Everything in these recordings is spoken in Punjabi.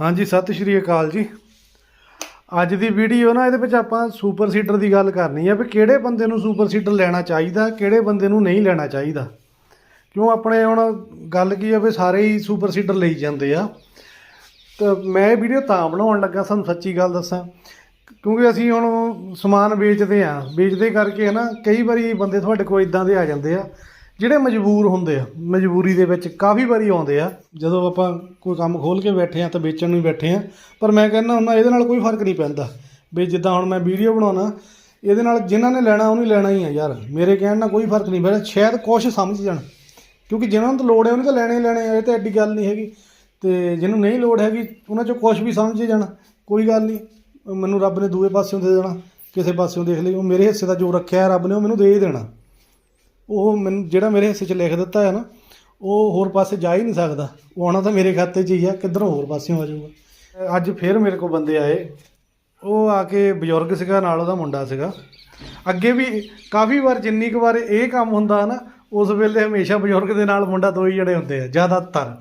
ਹਾਂਜੀ, ਸਤਿ ਸ਼੍ਰੀ ਅਕਾਲ ਜੀ। ਅੱਜ ਦੀ ਵੀਡੀਓ ਨਾ, ਇਹਦੇ ਵਿੱਚ ਆਪਾਂ ਸੁਪਰ ਸੀਡਰ ਦੀ ਗੱਲ ਕਰਨੀ ਹੈ ਵੀ ਕਿਹੜੇ ਬੰਦੇ ਨੂੰ ਸੁਪਰ ਸੀਡਰ ਲੈਣਾ ਚਾਹੀਦਾ, ਕਿਹੜੇ ਬੰਦੇ ਨੂੰ ਨਹੀਂ ਲੈਣਾ ਚਾਹੀਦਾ। ਕਿਉਂ ਆਪਣੇ ਹੁਣ ਗੱਲ ਕੀ ਆ ਵੀ ਸਾਰੇ ਹੀ ਸੁਪਰ ਸੀਡਰ ਲਈ ਜਾਂਦੇ ਆ। ਤਾਂ ਮੈਂ ਇਹ ਵੀਡੀਓ ਤਾਂ ਬਣਾਉਣ ਲੱਗਾ ਸਾਨੂੰ ਸੱਚੀ ਗੱਲ ਦੱਸਾਂ। ਕਿਉਂਕਿ ਅਸੀਂ ਹੁਣ ਸਮਾਨ ਵੇਚਦੇ ਆ। ਵੇਚਦੇ ਕਰਕੇ ਹੈ ਨਾ ਕਈ ਵਾਰੀ ਬੰਦੇ ਤੁਹਾਡੇ ਕੋਲ ਇਦਾਂ ਦੇ ਆ ਜਾਂਦੇ ਆ ਜਿਹੜੇ ਮਜਬੂਰ ਹੁੰਦੇ ਆ, ਮਜਬੂਰੀ ਦੇ ਵਿੱਚ ਕਾਫੀ ਵਾਰੀ ਆਉਂਦੇ ਆ। ਜਦੋਂ ਆਪਾਂ ਕੋਈ ਕੰਮ ਖੋਲ ਕੇ ਬੈਠੇ ਆ ਤਾਂ ਵੇਚਣ ਨੂੰ ਬੈਠੇ ਆ। ਪਰ ਮੈਂ ਕਹਿੰਦਾ ਹੁੰਦਾ, ਇਹਦੇ ਨਾਲ ਕੋਈ ਫ਼ਰਕ ਨਹੀਂ ਪੈਂਦਾ। ਵੀ ਜਿੱਦਾਂ ਹੁਣ ਮੈਂ ਵੀਡੀਓ ਬਣਾਉਣਾ, ਇਹਦੇ ਨਾਲ ਜਿਨ੍ਹਾਂ ਨੇ ਲੈਣਾ, ਉਹਨੂੰ ਲੈਣਾ ਹੀ ਆ ਯਾਰ। ਮੇਰੇ ਕਹਿਣ ਨਾਲ ਕੋਈ ਫ਼ਰਕ ਨਹੀਂ ਪੈਂਦਾ, ਸ਼ਾਇਦ ਕੁਛ ਸਮਝ ਜਾਣ। ਕਿਉਂਕਿ ਜਿਹਨਾਂ ਨੂੰ ਤਾਂ ਲੋੜ ਹੈ, ਉਹਨੇ ਤਾਂ ਲੈਣੇ ਲੈਣੇ ਆ, ਇਹ ਤਾਂ ਐਡੀ ਗੱਲ ਨਹੀਂ ਹੈਗੀ। ਤੇ ਜਿਹਨੂੰ ਨਹੀਂ ਲੋੜ ਹੈਗੀ, ਉਹਨਾਂ ਚੋਂ ਕੁਛ ਵੀ ਸਮਝ ਜਾਣਾ, ਕੋਈ ਗੱਲ ਨਹੀਂ। ਮੈਨੂੰ ਰੱਬ ਨੇ ਦੂਏ ਪਾਸਿਓਂ ਦੇ ਦੇਣਾ, ਕਿਸੇ ਪਾਸਿਓਂ ਦੇਖ ਲਈ, ਉਹ ਮੇਰੇ ਹਿੱਸੇ ਦਾ ਜੋ ਰੱਖਿਆ ਰੱਬ ਨੇ ਉਹ ਮੈਨੂੰ ਦੇ ਹੀ ਦੇਣਾ। ਉਹ ਮੈਨੂੰ ਜਿਹੜਾ ਮੇਰੇ ਹਿੱਸੇ 'ਚ ਲਿਖ ਦਿੱਤਾ ਹੈ ਨਾ, ਉਹ ਹੋਰ ਪਾਸੇ ਜਾ ਹੀ ਨਹੀਂ ਸਕਦਾ। ਉਹ ਆਉਣਾ ਤਾਂ ਮੇਰੇ ਖਾਤੇ 'ਚ ਹੀ ਆ, ਕਿੱਧਰੋਂ ਹੋਰ ਪਾਸਿਓਂ ਆ ਜਾਊਗਾ। ਅੱਜ ਫੇਰ ਮੇਰੇ ਕੋਲ ਬੰਦੇ ਆਏ। ਉਹ ਆ ਕੇ ਬਜ਼ੁਰਗ ਸੀਗਾ, ਨਾਲ ਉਹਦਾ ਮੁੰਡਾ ਸੀਗਾ। ਅੱਗੇ ਵੀ ਕਾਫੀ ਵਾਰ, ਜਿੰਨੀ ਕੁ ਵਾਰ ਇਹ ਕੰਮ ਹੁੰਦਾ ਨਾ, ਉਸ ਵੇਲੇ ਹਮੇਸ਼ਾ ਬਜ਼ੁਰਗ ਦੇ ਨਾਲ ਮੁੰਡਾ ਦੋ ਹੀ ਜਣੇ ਹੁੰਦੇ ਆ, ਜ਼ਿਆਦਾਤਰ।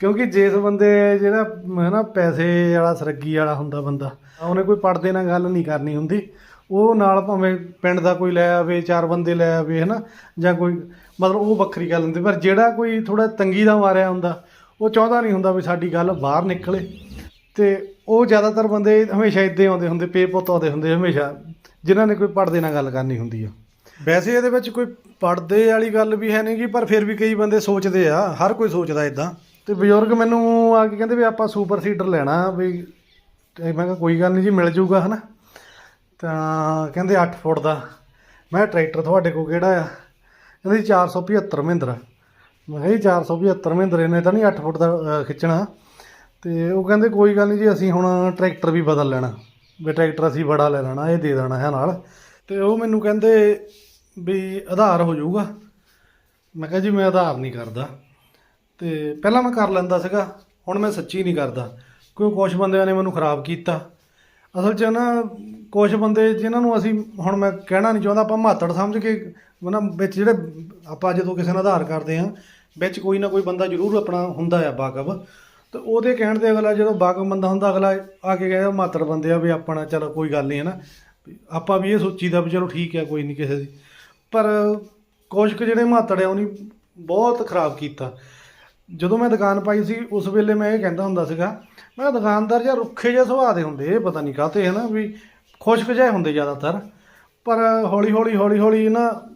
ਕਿਉਂਕਿ ਜਿਸ ਬੰਦੇ ਜਿਹੜਾ ਹੈ ਨਾ ਪੈਸੇ ਵਾਲਾ, ਸਰੱਗੀ ਵਾਲਾ ਹੁੰਦਾ ਬੰਦਾ, ਉਹਨੇ ਕੋਈ ਪੜਦੇ ਨਾਲ ਗੱਲ ਨਹੀਂ ਕਰਨੀ ਹੁੰਦੀ। ਉਹ ਨਾਲ ਭਾਵੇਂ ਪਿੰਡ ਦਾ ਕੋਈ ਲੈ ਆਵੇ, ਚਾਰ ਬੰਦੇ ਲੈ ਆਵੇ, ਹਨਾ, ਜਾਂ ਕੋਈ, ਮਤਲਬ ਉਹ ਵੱਖਰੀ ਗੱਲ ਹੁੰਦੀ, ਪਰ ਜਿਹੜਾ ਕੋਈ ਥੋੜਾ ਤੰਗੀ ਦਾ ਮਾਰਿਆ ਹੁੰਦਾ, ਉਹ ਚਾਹੁੰਦਾ ਨਹੀਂ ਹੁੰਦਾ ਵੀ ਸਾਡੀ ਗੱਲ ਬਾਹਰ ਨਿਕਲੇ। ਤੇ ਉਹ ਜ਼ਿਆਦਾਤਰ ਬੰਦੇ ਹਮੇਸ਼ਾ ਇੱਦਾਂ ਆਉਂਦੇ ਹੁੰਦੇ ਪੇ ਆਉਂਦੇ ਹੁੰਦੇ ਹਮੇਸ਼ਾ, ਜਿਨ੍ਹਾਂ ਨੇ ਕੋਈ ਪੜਦੇ ਨਾਲ ਗੱਲ ਕਰਨੀ ਹੁੰਦੀ ਆ। ਵੈਸੇ ਇਹਦੇ ਵਿੱਚ ਕੋਈ ਪੜਦੇ ਵਾਲੀ ਗੱਲ ਵੀ ਹੈ ਨਹੀਂਗੀ, ਪਰ ਫਿਰ ਵੀ ਕਈ ਬੰਦੇ ਸੋਚਦੇ ਆ, ਹਰ ਕੋਈ ਸੋਚਦਾ ਇਦਾਂ ਤੇ ਬਜ਼ੁਰਗ ਮੈਨੂੰ ਆ ਕੇ ਕਹਿੰਦੇ ਵੀ ਆਪਾਂ ਸੁਪਰ ਸੀਡਰ ਲੈਣਾ, ਵੀ ਮੈਂ ਕਿਹਾ ਕੋਈ ਗੱਲ ਨਹੀਂ ਜੀ, ਮਿਲ ਜੂਗਾ, ਹਨਾ। ਤਾਂ ਕਹਿੰਦੇ 8 ਫੁੱਟ ਦਾ। ਮੈਂ ਕਿਹਾ ਟਰੈਕਟਰ ਤੁਹਾਡੇ ਕੋਲ ਕਿਹੜਾ ਆ? ਕਹਿੰਦੇ ਜੀ 475 ਮਹਿੰਦਰਾ। ਮੈਂ ਕਿਹਾ ਜੀ 475 ਮਹਿੰਦਰੇ ਨੇ ਤਾਂ ਨਹੀਂ 8 ਫੁੱਟ ਦਾ ਖਿੱਚਣਾ। ਤੇ ਉਹ ਕਹਿੰਦੇ ਕੋਈ ਗੱਲ ਨਹੀਂ ਜੀ, ਅਸੀਂ ਹੁਣ ਟਰੈਕਟਰ ਵੀ ਬਦਲ ਲੈਣਾ। ਵੀ ਟਰੈਕਟਰ ਅਸੀਂ ਬੜਾ ਲੈ ਲੈਣਾ, ਇਹ ਦੇ ਦੇਣਾ ਹੈ ਨਾਲ। ਤੇ ਉਹ ਮੈਨੂੰ ਕਹਿੰਦੇ ਵੀ ਆਧਾਰ ਹੋ ਜਾਊਗਾ। ਮੈਂ ਕਿਹਾ ਜੀ, ਮੈਂ ਆਧਾਰ ਨਹੀਂ ਕਰਦਾ। ਤੇ ਪਹਿਲਾਂ ਮੈਂ ਕਰ ਲੈਂਦਾ ਸੀਗਾ, ਹੁਣ ਮੈਂ ਸੱਚੀ ਨਹੀਂ ਕਰਦਾ। ਕਿਉਂ ਕੁਝ ਬੰਦਿਆਂ ਨੇ ਮੈਨੂੰ ਖਰਾਬ ਕੀਤਾ। ਅਸਲ 'ਚ ਨਾ ਕੁਝ ਬੰਦੇ ਜਿਨ੍ਹਾਂ ਨੂੰ ਅਸੀਂ ਹੁਣ ਮੈਂ ਕਹਿਣਾ ਨਹੀਂ ਚਾਹੁੰਦਾ, ਆਪਾਂ ਮਾਤੜ ਸਮਝ ਕੇ ਨਾ ਵਿੱਚ ਜਿਹੜੇ ਆਪਾਂ ਜਦੋਂ ਕਿਸੇ ਨਾਲ ਆਧਾਰ ਕਰਦੇ ਆ ਵਿੱਚ ਕੋਈ ਨਾ ਕੋਈ ਬੰਦਾ ਜ਼ਰੂਰ ਆਪਣਾ ਹੁੰਦਾ ਆ ਵਾਕਬ ਤੇ ਉਹਦੇ ਕਹਿਣ ਤੇ ਅਗਲਾ ਜਦੋਂ ਵਾਕਬ ਬੰਦਾ ਹੁੰਦਾ, ਅਗਲਾ ਆ ਕੇ ਕਹਿੰਦਾ ਮਾਤੜ ਬੰਦੇ ਆ ਵੀ ਆਪਣਾ ਚਲੋ ਕੋਈ ਗੱਲ ਨਹੀਂ ਹੈ ਨਾ। ਆਪਾਂ ਵੀ ਇਹ ਸੋਚੀਦਾ ਵੀ ਚਲੋ ਠੀਕ ਹੈ, ਕੋਈ ਨਹੀਂ ਕਿਸੇ ਦੀ। ਪਰ ਕੁਛ ਕੁ ਜਿਹੜੇ ਮਾਤੜ ਆ, ਉਹਨੇ ਬਹੁਤ ਖਰਾਬ ਕੀਤਾ। ਜਦੋਂ ਮੈਂ ਦੁਕਾਨ ਪਾਈ ਸੀ, ਉਸ ਵੇਲੇ ਮੈਂ ਇਹ ਕਹਿੰਦਾ ਹੁੰਦਾ ਸੀਗਾ, ਮੈਂ ਦੁਕਾਨਦਾਰ ਜਾਂ ਰੁੱਖੇ ਜਿਹੇ ਸੁਭਾਅ ਦੇ ਹੁੰਦੇ, ਇਹ ਪਤਾ ਨਹੀਂ ਕਾਹਤੇ ਹੈ ਨਾ ਵੀ ਖੁਸ਼ਕ ਜਿਹੇ ਹੁੰਦੇ ਜ਼ਿਆਦਾਤਰ। ਪਰ ਹੌਲੀ ਹੌਲੀ ਹੌਲੀ ਹੌਲੀ ਨਾ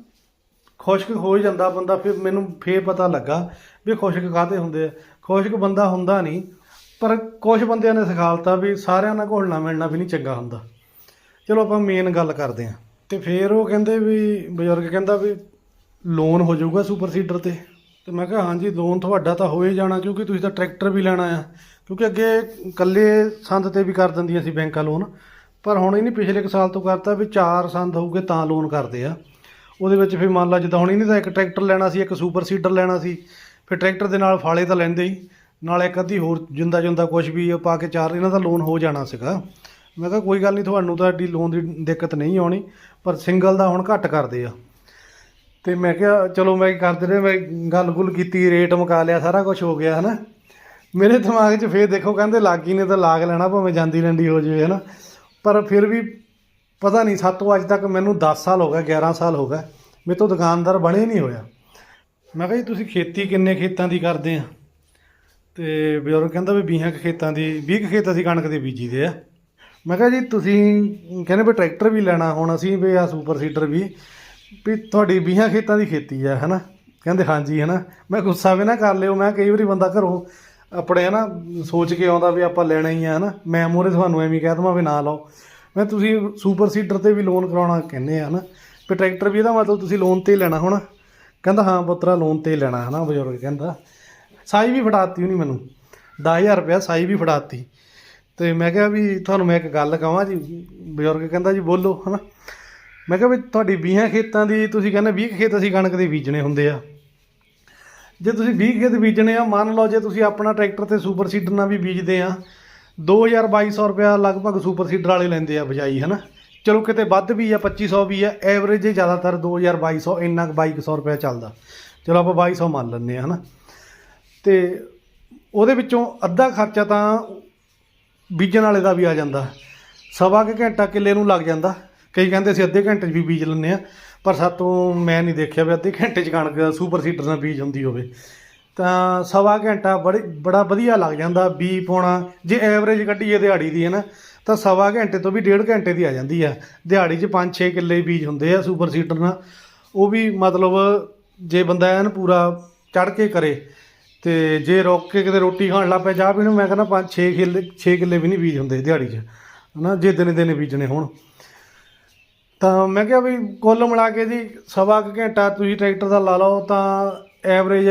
ਖੁਸ਼ਕ ਹੋ ਹੀ ਜਾਂਦਾ ਬੰਦਾ, ਫਿਰ ਮੈਨੂੰ ਫੇਰ ਪਤਾ ਲੱਗਾ ਵੀ ਖੁਸ਼ਕ ਕਾਹਤੇ ਹੁੰਦੇ ਆ। ਖੁਸ਼ਕ ਬੰਦਾ ਹੁੰਦਾ ਨਹੀਂ ਪਰ ਕੁਝ ਬੰਦਿਆਂ ਨੇ ਸਿਖਾਲਤਾ ਵੀ ਸਾਰਿਆਂ ਨਾਲ ਘੁਲਣਾ ਮਿਲਣਾ ਵੀ ਨਹੀਂ ਚੰਗਾ ਹੁੰਦਾ। ਚਲੋ ਆਪਾਂ ਮੇਨ ਗੱਲ ਕਰਦੇ ਹਾਂ। ਤੇ ਫਿਰ ਉਹ ਕਹਿੰਦੇ ਵੀ, ਬਜ਼ੁਰਗ ਕਹਿੰਦਾ ਵੀ ਲੋਨ ਹੋ ਜਾਊਗਾ ਸੁਪਰ ਸੀਡਰ ਤੇ। ਤੇ ਮੈਂ ਕਿਹਾ, ਹਾਂਜੀ ਲੋਨ ਤੁਹਾਡਾ ਤਾਂ ਹੋ ਹੀ ਜਾਣਾ, ਕਿਉਂਕਿ ਤੁਸੀਂ ਤਾਂ ਟਰੈਕਟਰ ਵੀ ਲੈਣਾ ਆ। ਕਿਉਂਕਿ ਅੱਗੇ ਇਕੱਲੇ ਸੰਦ ਤੇ ਵੀ ਕਰ ਦਿੰਦੀਆਂ ਸੀ ਬੈਂਕਾਂ ਲੋਨ ਪਰ ਹੁਣ ਇਹਨੇ ਪਿਛਲੇ ਕੁ ਸਾਲ ਤੋਂ ਕਰਤਾ ਵੀ ਚਾਰ ਸੰਦ ਹੋਊਗੇ ਤਾਂ ਲੋਨ ਕਰਦੇ ਆ। ਉਹਦੇ ਵਿੱਚ ਫਿਰ ਮੰਨ ਲਾ ਜਿੱਦਾਂ ਹੁਣ ਇਹਨੇ ਤਾਂ ਇੱਕ ਟਰੈਕਟਰ ਲੈਣਾ ਸੀ, ਇੱਕ ਸੁਪਰ ਸੀਡਰ ਲੈਣਾ ਸੀ, ਫਿਰ ਟਰੈਕਟਰ ਦੇ ਨਾਲ ਫਾਲੇ ਤਾਂ ਲੈਂਦੇ ਹੀ, ਨਾਲ ਇੱਕ ਅੱਧੀ ਹੋਰ ਜਿੰਦਾ ਜਿੰਦਾ ਕੁਝ ਵੀ ਪਾ ਕੇ ਚਾਰ, ਇਹਨਾਂ ਦਾ ਲੋਨ ਹੋ ਜਾਣਾ ਸੀਗਾ। ਮੈਂ ਕਿਹਾ, ਕੋਈ ਗੱਲ ਨਹੀਂ, ਤੁਹਾਨੂੰ ਤਾਂ ਐਡੀ ਲੋਨ ਦੀ ਦਿੱਕਤ ਨਹੀਂ ਆਉਣੀ, ਪਰ ਸਿੰਗਲ ਦਾ ਹੁਣ ਘੱਟ ਕਰਦੇ ਆ। ਤੇ ਮੈਂ ਕਿਹਾ, ਚਲੋ ਮੈਂ ਕੀ ਕਰਦੇ ਰਹੇ, ਮੈਂ ਗੱਲ-ਗੁੱਲ ਕੀਤੀ ਰੇਟ ਮੁਕਾ ਲਿਆ, ਸਾਰਾ ਕੁਝ ਹੋ ਗਿਆ, ਹਨਾ। ਮੇਰੇ ਦਿਮਾਗ 'ਚ ਫੇਰ ਦੇਖੋ, ਕਹਿੰਦੇ ਲਾਗੀ ਨੇ ਤਾਂ ਲਾਗ ਲੈਣਾ, ਭਾਵੇਂ ਜਾਂਦੀ ਰੰਡੀ ਹੋ ਜਾਵੇ, ਹਨਾ। ਪਰ ਫਿਰ ਵੀ ਪਤਾ ਨਹੀਂ, ਸਾਤੋਂ ਅੱਜ ਤੱਕ ਮੈਨੂੰ 10 ਸਾਲ ਹੋ ਗਏ 11 ਸਾਲ ਹੋ ਗਏ, ਮੇਰੇ ਤੋਂ ਦੁਕਾਨਦਾਰ ਬਣੇ ਨਹੀਂ ਹੋਇਆ। ਮੈਂ ਕਿਹਾ ਜੀ, ਤੁਸੀਂ ਖੇਤੀ ਕਿੰਨੇ ਖੇਤਾਂ ਦੀ ਕਰਦੇ ਆ? ਤੇ ਬਜ਼ੁਰਗ ਕਹਿੰਦਾ ਵੀ 20 ਕੁ ਖੇਤਾਂ ਦੀ 20 ਕੁ ਖੇਤ ਅਸੀਂ ਕਣਕ ਦੇ ਬੀਜੀ ਦੇ ਆ। ਮੈਂ ਕਿਹਾ ਜੀ, ਤੁਸੀਂ ਕਹਿੰਦੇ ਵੀ ਟਰੈਕਟਰ ਵੀ ਲੈਣਾ, ਹੁਣ ਅਸੀਂ ਵੀ ਆ, ਸੁਪਰ ਸੀਡਰ ਵੀ। ਵੀ ਤੁਹਾਡੀ 20 ਖੇਤਾਂ ਦੀ ਖੇਤੀ ਆ, ਹਨਾ? ਕਹਿੰਦੇ, ਹਾਂਜੀ, ਹਨਾ? ਮੈਂ ਗੁੱਸਾ ਵੀ ਨਾ ਕਰ ਲਿਓ, ਮੈਂ ਕਈ ਵਾਰੀ ਬੰਦਾ ਘਰੋਂ ਆਪਣੇ, ਹਨਾ, ਸੋਚ ਕੇ ਆਉਂਦਾ ਵੀ ਆਪਾਂ ਲੈਣਾ ਹੀ ਆ, ਹਨਾ? ਮੈਂ ਮੂਹਰੇ ਤੁਹਾਨੂੰ ਐਵੇਂ ਕਹਿ ਦਵਾਂ ਵੀ ਨਾ ਲਓ। ਮੈਂ ਤੁਸੀਂ ਸੁਪਰ ਸੀਡਰ ਤੇ ਵੀ ਲੋਨ ਕਰਾਉਣਾ ਕਹਿੰਦੇ ਆ, ਹਨਾ? ਵੀ ਟਰੈਕਟਰ ਵੀ ਇਹਦਾ ਮਤਲਬ ਤੁਸੀਂ ਲੋਨ ਤੇ ਹੀ ਲੈਣਾ ਹੁਣ। ਕਹਿੰਦਾ, ਹਾਂ ਪੁੱਤਰਾ ਲੋਨ ਤੇ ਹੀ ਲੈਣਾ ਹਨਾ, ਬਜ਼ੁਰਗ ਕਹਿੰਦਾ। ਸਾਈ ਵੀ ਫੜਾਤੀ ਉਹਨੇ ਮੈਨੂੰ। 10000 ਰੁਪਇਆ ਸਾਈ ਵੀ ਫੜਾਤੀ। ਤੇ ਮੈਂ ਕਿਹਾ ਵੀ ਤੁਹਾਨੂੰ ਮੈਂ ਇੱਕ ਗੱਲ ਕਹਾਂ ਜੀ, ਬਜ਼ੁਰਗ ਕਹਿੰਦਾ ਜੀ, ਬੋਲੋ ਹਨਾ? ਮੈਂ ਕਿਹਾ ਵੀ ਤੁਹਾਡੀ 20 ਖੇਤਾਂ ਦੀ ਤੁਸੀਂ ਕਹਿੰਦੇ 20 ਖੇਤ ਅਸੀਂ ਕਣਕ ਦੇ ਬੀਜਣੇ ਹੁੰਦੇ ਆ। ਜੇ ਤੁਸੀਂ 20 ਖੇਤ ਬੀਜਣੇ ਆ, ਮੰਨ ਲਓ ਜੇ ਤੁਸੀਂ ਆਪਣਾ ਟਰੈਕਟਰ ਤੇ ਸੁਪਰ ਸੀਡਰ ਨਾਲ ਵੀ ਬੀਜਦੇ ਆ 2200 ਰੁਪਇਆ ਲਗਭਗ ਸੁਪਰ ਸੀਡਰ ਵਾਲੇ ਲੈਂਦੇ ਆ ਬਜਾਈ, ਹਨਾ? ਚਲੋ ਕਿਤੇ ਵੱਧ ਵੀ ਆ 2500 ਵੀ ਆ, ਐਵਰੇਜ ਹੀ ਜ਼ਿਆਦਾਤਰ 2200 ਇੰਨਾ ਕੁ 2200 ਰੁਪਇਆ ਚੱਲਦਾ। ਚਲੋ ਆਪਾਂ 2200 ਮੰਨ ਲੈਂਦੇ ਆ, ਹਨਾ? ਤੇ ਉਹਦੇ ਵਿੱਚੋਂ ਅੱਧਾ ਖਰਚਾ ਤਾਂ ਬੀਜਣ ਵਾਲੇ ਦਾ ਵੀ ਆ ਜਾਂਦਾ। ਸਵਾ ਕੁ ਘੰਟਾ ਕਿੱਲੇ ਨੂੰ ਲੱਗ ਜਾਂਦਾ। ਕਈ ਕਹਿੰਦੇ ਸੀ ਅੱਧੇ ਘੰਟੇ 'ਚ ਵੀ ਬੀਜ ਲੈਂਦੇ ਆ ਪਰ ਸਾਤੋਂ ਮੈਂ ਨਹੀਂ ਦੇਖਿਆ ਵੀ ਅੱਧੇ ਘੰਟੇ 'ਚ ਕਣਕ ਸੁਪਰ ਸੀਡਰ ਨਾਲ ਬੀਜ ਹੁੰਦੀ ਹੋਵੇ। ਤਾਂ ਸਵਾ ਘੰਟਾ ਬੜੀ, ਬੜਾ ਵਧੀਆ ਲੱਗ ਜਾਂਦਾ ਬੀ ਪਾਉਣਾ। ਜੇ ਐਵਰੇਜ ਕੱਢੀਏ ਦਿਹਾੜੀ ਦੀ ਹੈ ਨਾ ਤਾਂ ਸਵਾ ਘੰਟੇ ਤੋਂ ਵੀ ਡੇਢ ਘੰਟੇ ਦੀ ਆ ਜਾਂਦੀ ਆ। ਦਿਹਾੜੀ 'ਚ 5-6 ਕਿੱਲੇ ਬੀਜ ਹੁੰਦੇ ਆ ਸੁਪਰ ਸੀਡਰ ਨਾਲ। ਉਹ ਵੀ ਮਤਲਬ ਜੇ ਬੰਦਾ ਐਨ ਪੂਰਾ ਚੜ ਕੇ ਕਰੇ, ਤੇ ਜੇ ਰੋਕ ਕੇ ਕਿਤੇ ਰੋਟੀ ਖਾਣ ਲੱਗ ਪਿਆ, ਚਾਹ ਪੀਣ ਨੂੰ, ਮੈਂ ਕਹਿੰਦਾ 5-6 ਕਿੱਲੇ 6 ਕਿੱਲੇ ਵੀ ਨਹੀਂ ਬੀਜ ਹੁੰਦੇ ਦਿਹਾੜੀ 'ਚ, ਹਨਾ, ਜੇ ਦਿਨੇ ਦਿਨੇ ਬੀਜਣੇ ਹੋਣ। ਤਾਂ ਮੈਂ ਕਿਹਾ ਵੀ ਕੁੱਲ ਮਿਲਾ ਕੇ ਜੀ ਸਵਾ ਕੁ ਘੰਟਾ ਤੁਸੀਂ ਟਰੈਕਟਰ ਦਾ ਲਾ ਲਓ ਤਾਂ ਐਵਰੇਜ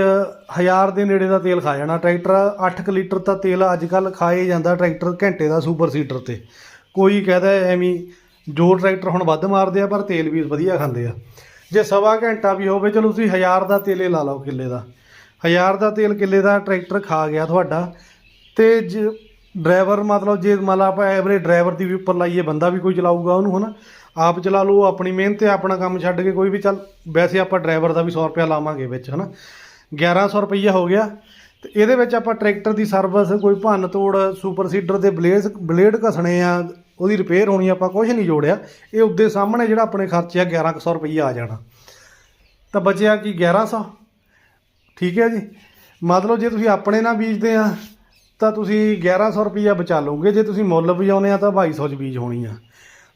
1000 ਦੇ ਨੇੜੇ ਦਾ ਤੇਲ ਖਾ ਜਾਣਾ। ਟਰੈਕਟਰ 8 ਲੀਟਰ ਤਾਂ ਤੇਲ ਅੱਜ ਕੱਲ ਖਾਏ ਜਾਂਦਾ ਟਰੈਕਟਰ ਘੰਟੇ ਦਾ ਸੁਪਰ ਸੀਟਰ ਤੇ। ਕੋਈ ਕਹਦਾ ਐਵੇਂ ਜੋ ਟਰੈਕਟਰ ਹੁਣ ਵੱਧ ਮਾਰਦੇ ਆ, ਪਰ ਤੇਲ ਵੀ ਵਧੀਆ ਖਾਂਦੇ ਆ। ਜੇ ਸਵਾ ਘੰਟਾ ਵੀ ਹੋਵੇ, ਚਲੋ ਤੁਸੀਂ 1000 ਦਾ ਤੇਲੇ ਲਾ ਲਓ ਕਿੱਲੇ ਦਾ। 1000 ਦਾ ਤੇਲ ਕਿੱਲੇ ਦਾ ਟਰੈਕਟਰ ਖਾ ਗਿਆ ਤੁਹਾਡਾ। ਤੇ ਜ ਡਰਾਈਵਰ ਮਤਲਬ ਜੇ ਮੰਨ ਲਾ ਆਪਾਂ ਐਵਰੇਜ ਡਰਾਈਵਰ ਦੀ ਵੀ ਉੱਪਰ ਲਾਈਏ, ਬੰਦਾ ਵੀ ਕੋਈ ਚਲਾਊਗਾ ਉਹਨੂੰ ਹਨਾ। ਆਪ ਚਲਾ ਲਓ, ਆਪਣੀ ਮਿਹਨਤ ਤੇ ਆਪਣਾ ਕੰਮ ਛੱਡ ਕੇ ਕੋਈ ਵੀ ਚੱਲ। ਵੈਸੇ ਆਪਾਂ ਡਰਾਈਵਰ ਦਾ ਵੀ 100 ਰੁਪਇਆ ਲਾਵਾਂਗੇ ਵਿੱਚ, ਹਨਾ। 1100 ਰੁਪਈਆ ਹੋ ਗਿਆ। ਤੇ ਇਹਦੇ ਵਿੱਚ ਆਪਾਂ ਟਰੈਕਟਰ ਦੀ ਸਰਵਿਸ ਕੋਈ ਭੰਨ ਤੋੜ ਸੁਪਰ ਸੀਡਰ ਦੇ ਬਲੇਡ ਬਲੇਡ ਘਸਣੇ ਆ, ਉਹਦੀ ਰਿਪੇਅਰ ਹੋਣੀ ਆਪਾਂ ਕੁਝ ਨਹੀਂ ਜੋੜਿਆ। ਇਹ ਉਹਦੇ ਸਾਹਮਣੇ ਜਿਹੜਾ ਆਪਣੇ ਖਰਚੇ ਆ 1100 ਰੁਪਈਆ ਆ ਜਾਣਾ। ਤਾਂ ਬਚਿਆ ਕੀ 1100 ਠੀਕ ਹੈ ਜੀ। ਮਤਲਬ ਜੇ ਤੁਸੀਂ ਆਪਣੇ ਨਾਲ ਬੀਜਦੇ ਆ, ਤਾਂ ਤੁਸੀਂ 1100 ਰੁਪਈਆ ਬਚਾ ਲਓਗੇ। ਜੇ ਤੁਸੀਂ ਮੁੱਲ ਬਜਾਉਂਦੇ ਆ, ਤਾਂ 2200 ਚ ਬੀਜ ਹੋਣੀ ਆ।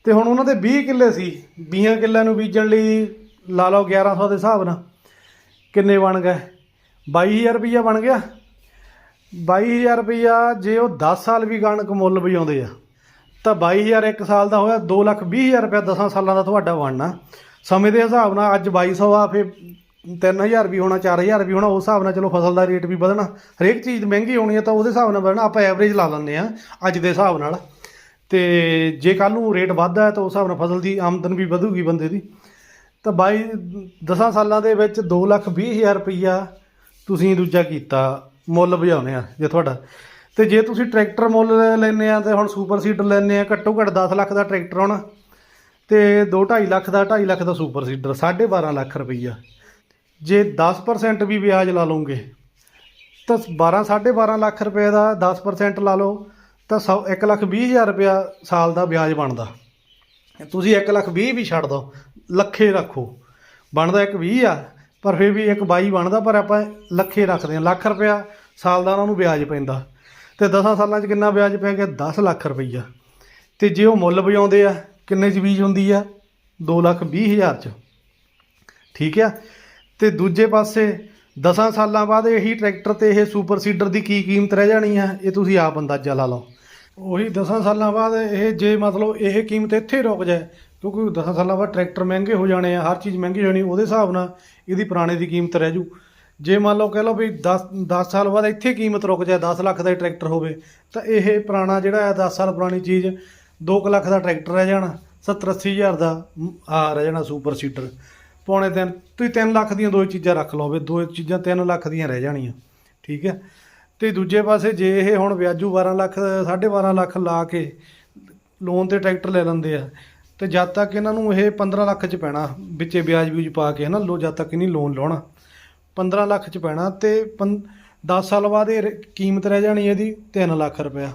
ਤੇ ਹੁਣ ਉਹਨਾਂ ਦੇ 20 ਕਿੱਲੇ ਸੀ 20 ਕਿੱਲਿਆਂ ਨੂੰ ਬੀਜਣ ਲਈ ਲਾ ਲਓ 1100 ਦੇ ਹਿਸਾਬ ਨਾਲ, ਕਿੰਨੇ ਬਣ ਗਏ? 22000 ਰੁਪਈਆ ਬਣ ਗਿਆ। 22000 ਰੁਪਈਆ ਜੇ ਉਹ 10 ਸਾਲ ਵੀ ਕਣਕ ਮੁੱਲ ਬਜਾਉਂਦੇ ਆ, ਤਾਂ 22000 ਇੱਕ ਸਾਲ ਦਾ ਹੋਇਆ 220000 ਰੁਪਇਆ 10 ਸਾਲਾਂ ਦਾ ਤੁਹਾਡਾ ਬਣਨਾ। ਸਮੇਂ ਦੇ ਹਿਸਾਬ ਨਾਲ ਅੱਜ 2200 ਆ, ਫਿਰ 3000 ਵੀ ਹੋਣਾ 4000 ਵੀ ਹੋਣਾ, ਉਸ ਹਿਸਾਬ ਨਾਲ ਚਲੋ ਫਸਲ ਦਾ ਰੇਟ ਵੀ ਵਧਣਾ। ਹਰੇਕ ਚੀਜ਼ ਮਹਿੰਗੀ ਹੋਣੀ ਹੈ ਤਾਂ ਉਹਦੇ ਹਿਸਾਬ ਨਾਲ ਵਧਣਾ, ਆਪਾਂ ਐਵਰੇਜ ਲਾ ਲੈਂਦੇ ਆ, ਅੱਜ ਦੇ ਹਿਸਾਬ ਨਾਲ। ਤੇ ਜੇ ਕੱਲ ਨੂੰ ਰੇਟ ਵੱਧਦਾ ਤਾਂ ਉਸ ਹਿਸਾਬ ਨਾਲ ਫਸਲ ਦੀ ਆਮਦਨ ਵੀ ਵਧੂਗੀ ਬੰਦੇ ਦੀ। ਤਾਂ ਬਾਈ 10 ਸਾਲਾਂ ਦੇ ਵਿੱਚ 220000 ਰੁਪਈਆ ਤੁਸੀਂ ਦੂਜਾ ਕੀਤਾ, ਮੁੱਲ ਵਜਾਉਨੇ ਆ, ਜੇ ਤੁਹਾਡਾ। ਤੇ ਜੇ ਤੁਸੀਂ ਟਰੈਕਟਰ ਮੁੱਲ ਲੈਨੇ ਆ ਤੇ ਹੁਣ ਸੁਪਰ ਸੀਡਰ ਲੈਨੇ ਆ, ਘੱਟੋ ਘੱਟ 10 ਲੱਖ ਦਾ ਟਰੈਕਟਰ ਹੋਣਾ, ਤੇ 2 2.5 ਲੱਖ ਦਾ 2.5 ਲੱਖ ਦਾ ਸੁਪਰ ਸੀਡਰ 12.5 ਲੱਖ ਰੁਪਈਆ। ਜੇ 10% ਵੀ ਵਿਆਜ ਲਾ ਲਓਗੇ, ਤਾਂ 12 12.5 ਲੱਖ ਰੁਪਏ ਦਾ 10% ਲਾ ਲਓ ਤਾਂ 1 ਲੱਖ 20 ਹਜ਼ਾਰ ਰੁਪਇਆ ਸਾਲ ਦਾ ਵਿਆਜ ਬਣਦਾ। ਤੁਸੀਂ 1 ਲੱਖ 20 ਵੀ ਛੱਡ ਦਿਓ ਲੱਖੇ ਰੱਖੋ। ਬਣਦਾ ਇੱਕ 20 ਆ, ਪਰ ਫਿਰ ਵੀ ਇੱਕ 22 ਬਣਦਾ, ਪਰ ਆਪਾਂ ਲੱਖੇ ਰੱਖਦੇ ਹਾਂ। ਲੱਖ ਰੁਪਇਆ ਸਾਲ ਦਾ ਉਹਨਾਂ ਨੂੰ ਵਿਆਜ ਪੈਂਦਾ। ਤੇ 10 ਸਾਲਾਂ 'ਚ ਕਿੰਨਾ ਵਿਆਜ ਪੈ ਗਿਆ? 10 ਲੱਖ ਰੁਪਈਆ। ਤੇ ਜੇ ਉਹ ਮੁੱਲ ਵਜਾਉਂਦੇ ਆ, ਕਿੰਨੇ 'ਚ ਬੀਜ ਹੁੰਦੀ ਆ? 2 ਲੱਖ 20 ਹਜ਼ਾਰ 'ਚ। ਠੀਕ ਆ? ਤੇ ਦੂਜੇ ਪਾਸੇ 10 ਸਾਲਾਂ ਬਾਅਦ ਇਹੀ ਟਰੈਕਟਰ ਤੇ ਇਹ ਸੁਪਰ ਸੀਡਰ ਦੀ ਕੀ ਕੀਮਤ ਰਹਿ ਜਾਣੀ ਆ? ਇਹ ਤੁਸੀਂ ਆਪ ਅੰਦਾਜ਼ਾ ਲਾ ਲਓ। ਉਹੀ 10 ਸਾਲਾਂ ਬਾਅਦ ਇਹ ਜੇ ਮਤਲਬ ਇਹ ਕੀਮਤ ਇੱਥੇ ਰੁਕ ਜਾਏ, ਕਿਉਂਕਿ 10 ਸਾਲਾਂ ਬਾਅਦ ਟਰੈਕਟਰ ਮਹਿੰਗੇ ਹੋ ਜਾਣੇ ਆ, ਹਰ ਚੀਜ਼ ਮਹਿੰਗੀ ਹੋ ਜਾਣੀ, ਉਹਦੇ ਹਿਸਾਬ ਨਾਲ ਇਹਦੀ ਪੁਰਾਣੇ ਦੀ ਕੀਮਤ ਰਹਿ ਜੂ। ਜੇ ਮੰਨ ਲਓ ਕਹਿ ਲਓ ਵੀ 10 10 ਸਾਲ ਬਾਅਦ ਇੱਥੇ ਕੀਮਤ ਰੁਕ ਜਾਏ 10 ਲੱਖ ਦਾ ਟਰੈਕਟਰ ਹੋਵੇ, ਤਾਂ ਇਹ ਪੁਰਾਣਾ ਜਿਹੜਾ ਹੈ 10 ਸਾਲ ਪੁਰਾਣੀ ਚੀਜ਼ 2 ਲੱਖ ਦਾ ਟਰੈਕਟਰ ਰਹਿ ਜਾਣਾ 70 80 ਹਜ਼ਾਰ ਦਾ ਆ ਰਹਿ ਜਾਣਾ ਸੁਪਰ ਸੀਟਰ ਪੌਣੇ ਤਿੰਨ, ਤੁਸੀਂ 3 ਲੱਖ ਦੀਆਂ ਦੋ ਚੀਜ਼ਾਂ ਰੱਖ ਲਓ, ਵੀ ਦੋ ਚੀਜ਼ਾਂ 3 ਲੱਖ ਦੀਆਂ ਰਹਿ ਜਾਣੀਆਂ, ਠੀਕ ਹੈ? ਤੇ ਦੂਜੇ ਪਾਸੇ ਜੇ ਇਹ ਹੁਣ ਵਿਆਜੂ 12 ਲੱਖ 12.5 ਲੱਖ ਲਾ ਕੇ ਲੋਨ ਤੇ ਟਰੈਕਟਰ ਲੈ ਲੈਂਦੇ ਆ, ਤੇ ਜਦ ਤੱਕ ਇਹਨਾਂ ਨੂੰ ਇਹ 15 ਲੱਖ ਚ ਪੈਣਾ, ਵਿੱਚੇ ਵਿਆਜ ਵਿਊਜ ਪਾ ਕੇ ਹਨਾ, ਲੋ, ਜਦ ਤੱਕ ਨਹੀਂ ਲੋਨ ਲਾਉਣਾ 15 ਲੱਖ ਚ ਪੈਣਾ ਤੇ 10 ਸਾਲ ਬਾਅਦ ਇਹ ਰ- ਕੀਮਤ ਰਹਿ ਜਾਣੀ ਇਹਦੀ 3 ਲੱਖ ਰੁਪਇਆ।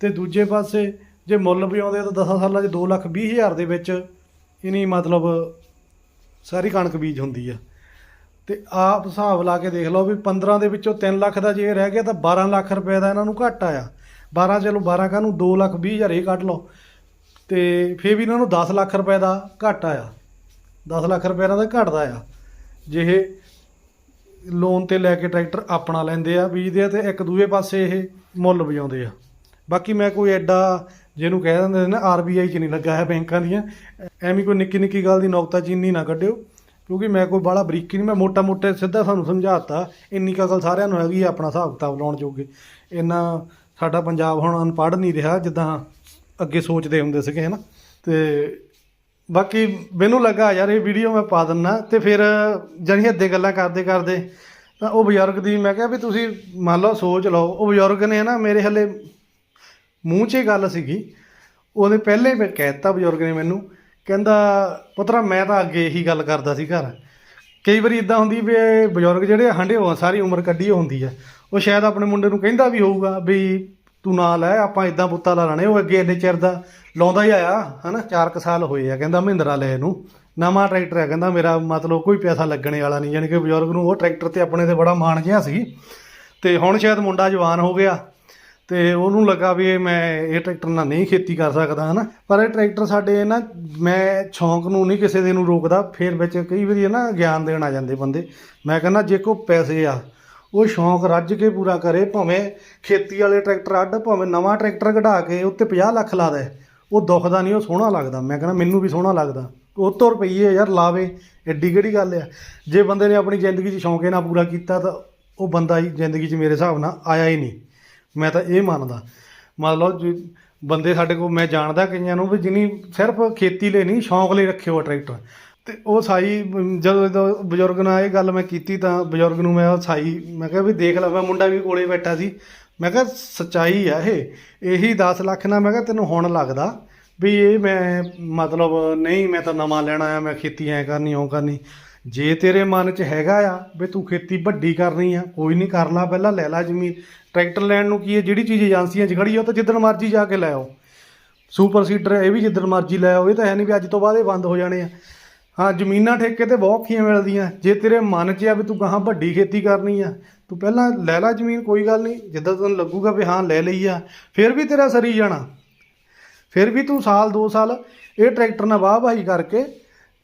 ਤੇ ਦੂਜੇ ਪਾਸੇ ਜੇ ਮੁੱਲ ਵੀ ਆਉਂਦੇ ਤਾਂ 10 ਸਾਲਾਂ 'ਚ 2 ਲੱਖ 20 ਹਜ਼ਾਰ ਦੇ ਵਿੱਚ ਇਨੀ ਮਤਲਬ ਸਾਰੀ ਕਣਕ ਬੀਜ ਹੁੰਦੀ ਆ। ਤੇ ਆਪ ਹਿਸਾਬ ਲਾ ਕੇ ਦੇਖ ਲਓ ਵੀ 15 ਦੇ ਵਿੱਚੋਂ 3 ਲੱਖ ਦਾ ਜੇ ਰਹਿ ਗਿਆ ਤਾਂ 12 ਲੱਖ ਰੁਪਏ ਦਾ ਇਹਨਾਂ ਨੂੰ ਘੱਟ ਆਇਆ। 12 ਚਲੋ 12 ਕਾ ਨੂੰ 2 ਲੱਖ 20 ਹਜ਼ਾਰ ਇਹ ਕੱਢ ਲਓ। ਤੇ ਫੇਰ ਵੀ ਇਹਨਾਂ ਨੂੰ 10 ਲੱਖ ਰੁਪਏ ਦਾ ਘੱਟ ਆਇਆ। 10 ਲੱਖ ਰੁਪਏ ਇਹਨਾਂ ਦਾ ਘਟਦਾ ਆ ਜੇ ਇਹ ਲੋਨ ਤੇ ਲੈ ਕੇ ਟਰੈਕਟਰ ਆਪਣਾ ਲੈਂਦੇ ਆ, ਬੀਜਦੇ ਆ ਤੇ ਇੱਕ ਦੂਜੇ ਪਾਸੇ ਇਹ ਮੁੱਲ ਵਜਾਉਂਦੇ ਆ। ਬਾਕੀ ਮੈਂ ਕੋਈ ਐਡਾ ਜਿਹਨੂੰ ਕਹਿ ਦਿੰਦੇ ਨੇ ਨਾ ਆਰਬੀਆਈ 'ਚ ਨਹੀਂ ਲੱਗਾ ਹੈ ਬੈਂਕਾਂ ਦੀਆਂ। ਐਵੇਂ ਕੋਈ ਨਿੱਕੀ ਨਿੱਕੀ ਗੱਲ ਦੀ ਨੌਕਤਾ ਚੀਨੀ ਨਾ ਕੱਢਿਓ। ਕਿਉਂਕਿ ਮੈਂ ਕੋਈ ਬਾਹਲਾ ਬਰੀਕੀ ਨਹੀਂ, ਮੈਂ ਮੋਟਾ ਮੋਟੇ ਸਿੱਧਾ ਤੁਹਾਨੂੰ ਸਮਝਾਤਾ, ਇੰਨੀ ਕੁ ਸਾਰਿਆਂ ਨੂੰ ਹੈਗੀ ਆ ਆਪਣਾ ਹਿਸਾਬ ਕਿਤਾਬ ਲਾਉਣ ਜੋਗੇ। ਇੰਨਾ ਸਾਡਾ ਪੰਜਾਬ ਹੁਣ ਅਨਪੜ੍ਹ ਨਹੀਂ ਰਿਹਾ, ਜਿੱਦਾਂ ਅੱਗੇ ਸੋਚਦੇ ਹੁੰਦੇ ਸੀਗੇ, ਹਨਾ? ਤੇ ਬਾਕੀ ਮੈਨੂੰ ਲੱਗਾ, ਯਾਰ ਇਹ ਵੀਡੀਓ ਮੈਂ ਪਾ ਦਿੰਨਾ, ਤੇ ਫਿਰ ਜਿਹੜੀਆਂ ਅੱਦੇ ਗੱਲਾਂ ਕਰਦੇ ਕਰਦੇ ਤਾਂ ਉਹ ਬਜ਼ੁਰਗ ਦੀ ਮੈਂ ਕਿਹਾ ਵੀ ਤੁਸੀਂ ਮੰਨ ਲਓ ਸੋਚ ਲਓ, ਉਹ ਬਜ਼ੁਰਗ ਨੇ ਨਾ ਮੇਰੇ ਹਲੇ ਮੂੰਹ 'ਚ ਗੱਲ ਸੀਗੀ, ਉਹਦੇ ਪਹਿਲੇ ਮੈਂ ਕਹਿਤਾ ਬਜ਼ੁਰਗ ਨੇ ਮੈਨੂੰ ਕਹਿੰਦਾ, ਪੁੱਤਰਾ, ਮੈਂ ਤਾਂ ਅੱਗੇ ਇਹੀ ਗੱਲ ਕਰਦਾ ਸੀ ਘਰ। ਕਈ ਵਾਰੀ ਇਦਾਂ ਹੁੰਦੀ ਵੀ ਇਹ ਬਜ਼ੁਰਗ ਜਿਹੜੇ ਹੰਡੇ ਹੋ ਸਾਰੀ ਉਮਰ ਕੱਢੀ ਹੁੰਦੀ ਹੈ ਉਹ ਸ਼ਾਇਦ ਆਪਣੇ ਮੁੰਡੇ ਨੂੰ ਕਹਿੰਦਾ ਵੀ ਹੋਊਗਾ ਵੀ ਤੂੰ ਨਾ ਲੈ, ਆਪਾਂ ਇਦਾਂ ਪੁੱਤਾ ਲਾ ਲੈਣੇ, ਉਹ ਅੱਗੇ ਇੰਨੇ ਚਿਰ ਦਾ ਲਾਉਂਦਾ ਹੀ ਆਇਆ, ਹਨਾ 4 ਸਾਲ ਹੋਏ ਆ, ਕਹਿੰਦਾ ਮਹਿੰਦਰਾ ਲੈ ਇਹਨੂੰ। ਨਵਾਂ ਟਰੈਕਟਰ ਹੈ ਕਹਿੰਦਾ ਮੇਰਾ ਮਤਲਬ ਕੋਈ ਪੈਸਾ ਲੱਗਣੇ ਵਾਲਾ ਨਹੀਂ, ਯਾਨੀ ਕਿ ਬਜ਼ੁਰਗ ਨੂੰ ਉਹ ਟਰੈਕਟਰ ਤੇ ਆਪਣੇ ਤੇ ਬੜਾ ਮਾਣ ਜਿਹਾ ਸੀ। ਤੇ ਹੁਣ ਸ਼ਾਇਦ ਮੁੰਡਾ ਜਵਾਨ ਹੋ ਗਿਆ ਤੇ ਉਹਨੂੰ ਲੱਗਾ ਵੀ ਮੈਂ ਇਹ ਟਰੈਕਟਰ ਨਾਲ ਨਹੀਂ ਖੇਤੀ ਕਰ ਸਕਦਾ, ਹਨਾ? ਪਰ ਇਹ ਟਰੈਕਟਰ ਸਾਡੇ ਨਾ, ਮੈਂ ਸ਼ੌਂਕ ਨੂੰ ਨਹੀਂ ਕਿਸੇ ਦੇ ਨੂੰ ਰੋਕਦਾ, ਫਿਰ ਵਿੱਚ ਕਈ ਵਾਰੀ ਨਾ ਗਿਆਨ ਦੇਣ ਆ ਜਾਂਦੇ ਬੰਦੇ। ਮੈਂ ਕਹਿੰਦਾ ਜੇ ਕੋ ਪੈਸੇ ਆ, ਉਹ ਸ਼ੌਂਕ ਰੱਜ ਕੇ ਪੂਰਾ ਕਰੇ, ਭਾਵੇਂ ਖੇਤੀ ਵਾਲੇ ਟਰੈਕਟਰ ਅੱਡ, ਭਾਵੇਂ ਨਵਾਂ ਟਰੈਕਟਰ ਕਢਾ ਕੇ ਉੱਤੇ 50 ਲੱਖ ਲਾ ਦੇ, ਉਹ ਦੁਖਦਾ ਨਹੀਂ, ਉਹ ਸੋਹਣਾ ਲੱਗਦਾ। ਮੈਂ ਕਹਿੰਦਾ ਮੈਨੂੰ ਵੀ ਸੋਹਣਾ ਲੱਗਦਾ। ਉਹ ਤੋਂ ਰੁਪਈਏ ਯਾਰ, ਲਾਵੇ, ਐਡੀ ਕਿਹੜੀ ਗੱਲ ਆ? ਜੇ ਬੰਦੇ ਨੇ ਆਪਣੀ ਜ਼ਿੰਦਗੀ 'ਚ ਸ਼ੌਂਕ ਇਹ ਨਾ ਪੂਰਾ ਕੀਤਾ, ਤਾਂ ਉਹ ਬੰਦਾ ਹੀ ਜ਼ਿੰਦਗੀ 'ਚ ਮੇਰੇ ਹਿਸਾਬ ਨਾਲ ਆਇਆ ਹੀ ਨਹੀਂ। ਮੈਂ ਤਾਂ ਇਹ ਮੰਨਦਾ। ਮਤਲਬ ਲਓ ਬੰਦੇ ਸਾਡੇ ਕੋਲ, ਮੈਂ ਜਾਣਦਾ ਕਈਆਂ ਨੂੰ ਵੀ ਜਿਨੀ ਸਿਰਫ ਖੇਤੀ ਲਈ ਨਹੀਂ, ਸ਼ੌਂਕ ਲਈ ਰੱਖਿਓ ਟਰੈਕਟਰ। ਤੇ ਉਹ ਸਾਈ, ਜਦੋਂ ਜਦੋਂ ਬਜ਼ੁਰਗ ਨਾਲ ਇਹ ਗੱਲ ਮੈਂ ਕੀਤੀ ਤਾਂ ਬਜ਼ੁਰਗ ਨੂੰ ਮੈਂ ਉਹ ਸਾਈ, ਮੈਂ ਕਿਹਾ ਵੀ ਦੇਖ ਲੈ, ਮੈਂ ਮੁੰਡਾ ਵੀ ਕੋਲੇ ਬੈਠਾ ਸੀ। ਮੈਂ ਕਿਹਾ, ਸੱਚਾਈ ਆ ਇਹ। ਇਹੀ 10 ਲੱਖ ਨਾ ਮੈਂ ਕਿਹਾ ਤੈਨੂੰ ਹੁਣ ਲੱਗਦਾ ਵੀ ਇਹ ਮੈਂ ਮਤਲਬ ਨਹੀਂ, ਮੈਂ ਤਾਂ ਨਵਾਂ ਲੈਣਾ ਆ ਮੈਂ ਖੇਤੀ ਐ ਕਰਨੀ, ਉਹ ਕਰਨੀ। ਜੇ ਤੇਰੇ ਮਨ 'ਚ ਹੈਗਾ ਆ ਵੀ ਤੂੰ ਖੇਤੀ ਵੱਡੀ ਕਰਨੀ ਆ, ਕੋਈ ਨਹੀਂ ਕਰ ਲਾ, ਪਹਿਲਾਂ ਲੈ ਲੈ ਜ਼ਮੀਨ। ਟਰੈਕਟਰ ਲੈਣ ਨੂੰ ਕੀ ਹੈ ਜਿਹੜੀ ਚੀਜ਼ ਏਜੰਸੀਆਂ 'ਚ ਖੜੀ ਆ, ਉਹ ਤਾਂ ਜਿੱਦਣ ਮਰਜ਼ੀ ਜਾ ਕੇ ਲੈ ਆਓ। ਸੁਪਰ ਸੀਡਰ ਇਹ ਵੀ ਜਿੱਦਣ ਮਰਜ਼ੀ ਲੈ ਆਓ, ਇਹ ਤਾਂ ਹੈ ਨਹੀਂ ਵੀ ਅੱਜ ਤੋਂ ਬਾਅਦ ਇਹ ਬੰਦ ਹੋ ਜਾਣੇ ਆ। ਹਾਂ, ਜ਼ਮੀਨਾਂ ਠੇਕੇ ਤੇ ਬਹੁਤ ਔਖੀਆਂ ਮਿਲਦੀਆਂ। ਜੇ ਤੇਰੇ ਮਨ 'ਚ ਆ ਵੀ ਤੂੰ ਗਾਹਾਂ ਵੱਡੀ ਖੇਤੀ ਕਰਨੀ ਆ, ਤੂੰ ਪਹਿਲਾਂ ਲੈ ਲੈ ਜ਼ਮੀਨ, ਕੋਈ ਗੱਲ ਨਹੀਂ ਜਿੱਦਾਂ ਤੈਨੂੰ ਲੱਗੂਗਾ ਵੀ ਹਾਂ, ਲੈ ਲਈ ਆ, ਫਿਰ ਵੀ ਤੇਰਾ ਸਰੀ ਜਾਣਾ। ਫਿਰ ਵੀ ਤੂੰ ਸਾਲ 2 ਸਾਲ ਇਹ ਟਰੈਕਟਰ ਨਾਲ ਵਾਹ ਵਾਹੀ ਕਰਕੇ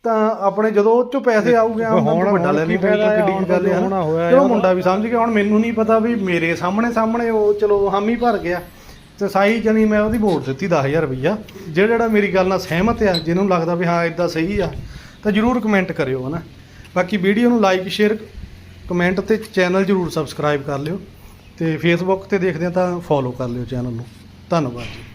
ਤਾਂ ਆਪਣੇ ਜਦੋਂ ਉਹ ਚੋਂ ਪੈਸੇ ਆਉਗੇ ਆ ਹੁਣ- ਵੱਡਾ ਲੈ ਟਰੈਕਟਰ ਆ, ਕਿੱਡੀ ਕੁ ਗੱਲ ਹੈ ਨਾ ਹੋਇਆ ਚਲੋ। ਮੁੰਡਾ ਵੀ ਸਮਝ ਗਿਆ ਹੁਣ ਮੈਨੂੰ ਨਹੀਂ ਪਤਾ ਵੀ ਮੇਰੇ ਸਾਹਮਣੇ ਸਾਹਮਣੇ ਉਹ ਚਲੋ ਹਾਮੀ ਭਰ ਗਿਆ। ਤੇ ਸਾਈ ਜਣੀ ਮੈਂ ਉਹਦੀ ਮੋੜ ਦਿੱਤੀ 10000 ਰੁਪਈਆ। ਜਿਹੜਾ ਜਿਹੜਾ ਮੇਰੀ ਗੱਲ ਨਾਲ ਸਹਿਮਤ ਆ ਜਿਹਨੂੰ ਲੱਗਦਾ ਵੀ ਹਾਂ ਇਦਾਂ ਸਹੀ ਆ ਤਾਂ ਜਰੂਰ ਕਮੈਂਟ ਕਰਿਓ ਹਨਾ? ਬਾਕੀ ਵੀਡੀਓ ਨੂੰ ਲਾਈਕ ਸ਼ੇਅਰ ਕਮੈਂਟ ਤੇ ਚੈਨਲ ਜਰੂਰ ਸਬਸਕ੍ਰਾਈਬ ਕਰ ਲਿਓ। ਤੇ ਫੇਸਬੁੱਕ ਤੇ ਦੇਖਦੇ ਆ ਤਾਂ ਫੋਲੋ ਕਰ ਲਿਓ ਚੈਨਲ ਨੂੰ। ਧੰਨਵਾਦ ਜੀ।